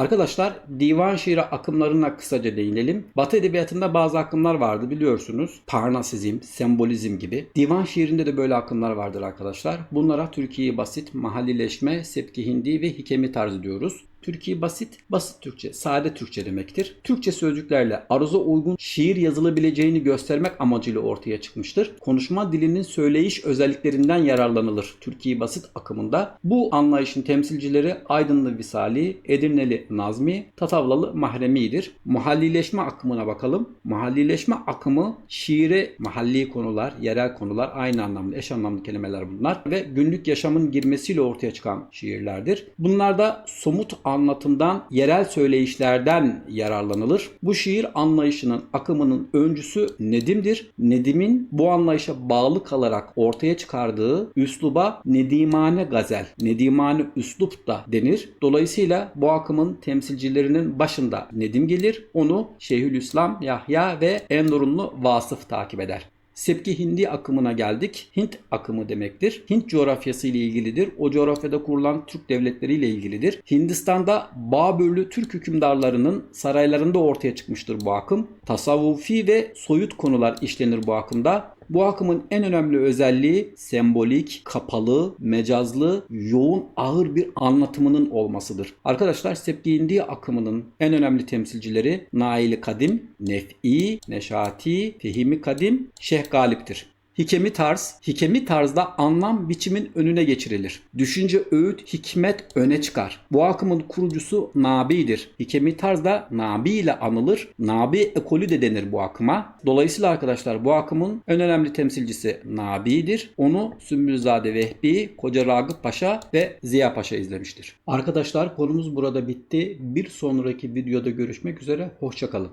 Arkadaşlar divan şiiri akımlarına kısaca değinelim. Batı edebiyatında bazı akımlar vardı biliyorsunuz. Parnasizm, sembolizm gibi. Divan şiirinde de böyle akımlar vardır arkadaşlar. Bunlara Türkiye basit, mahallileşme, sepki hindi ve hikemi tarzı diyoruz. Türkiye basit, basit Türkçe, sade Türkçe demektir. Türkçe sözcüklerle arıza uygun şiir yazılabileceğini göstermek amacıyla ortaya çıkmıştır. Konuşma dilinin söyleyiş özelliklerinden yararlanılır Türkiye basit akımında. Bu anlayışın temsilcileri Aydınlı Visali, Edirneli Nazmi, Tatavlalı Mahremi'dir. Mahallileşme akımına bakalım. Mahallileşme akımı şiire mahalli konular, yerel konular aynı anlamda, eş anlamlı kelimeler bunlar ve günlük yaşamın girmesiyle ortaya çıkan şiirlerdir. Bunlarda somut anlatımdan, yerel söyleyişlerden yararlanılır. Bu şiir anlayışının akımının öncüsü Nedim'dir. Nedim'in bu anlayışa bağlı kalarak ortaya çıkardığı üsluba Nedimane gazel, Nedimane üslup da denir. Dolayısıyla bu akımın temsilcilerinin başında Nedim gelir. Onu Şeyhülislam Yahya ve Endorunlu Vasıf takip eder. Sepki Hindi akımına geldik. Hint akımı demektir. Hint coğrafyası ile ilgilidir. O coğrafyada kurulan Türk devletleri ile ilgilidir. Hindistan'da Babürlü Türk hükümdarlarının saraylarında ortaya çıkmıştır bu akım. Tasavvufi ve soyut konular işlenir bu akımda. Bu akımın en önemli özelliği sembolik, kapalı, mecazlı, yoğun, ağır bir anlatımının olmasıdır. Arkadaşlar Sepki Hindi akımının en önemli temsilcileri Naili Kadim, Nef'i, Neşati, Fehimi Kadim, Şeyh Galip'tir. Hikemi tarz, hikemi tarzda anlam biçimin önüne geçirilir. Düşünce, öğüt, hikmet öne çıkar. Bu akımın kurucusu Nabi'dir. Hikemi tarzda Nabi ile anılır. Nabi ekolü de denir bu akıma. Dolayısıyla arkadaşlar bu akımın en önemli temsilcisi Nabi'dir. Onu Sümbülzade Vehbi, Koca Ragıp Paşa ve Ziya Paşa izlemiştir. Arkadaşlar konumuz burada bitti. Bir sonraki videoda görüşmek üzere. Hoşçakalın.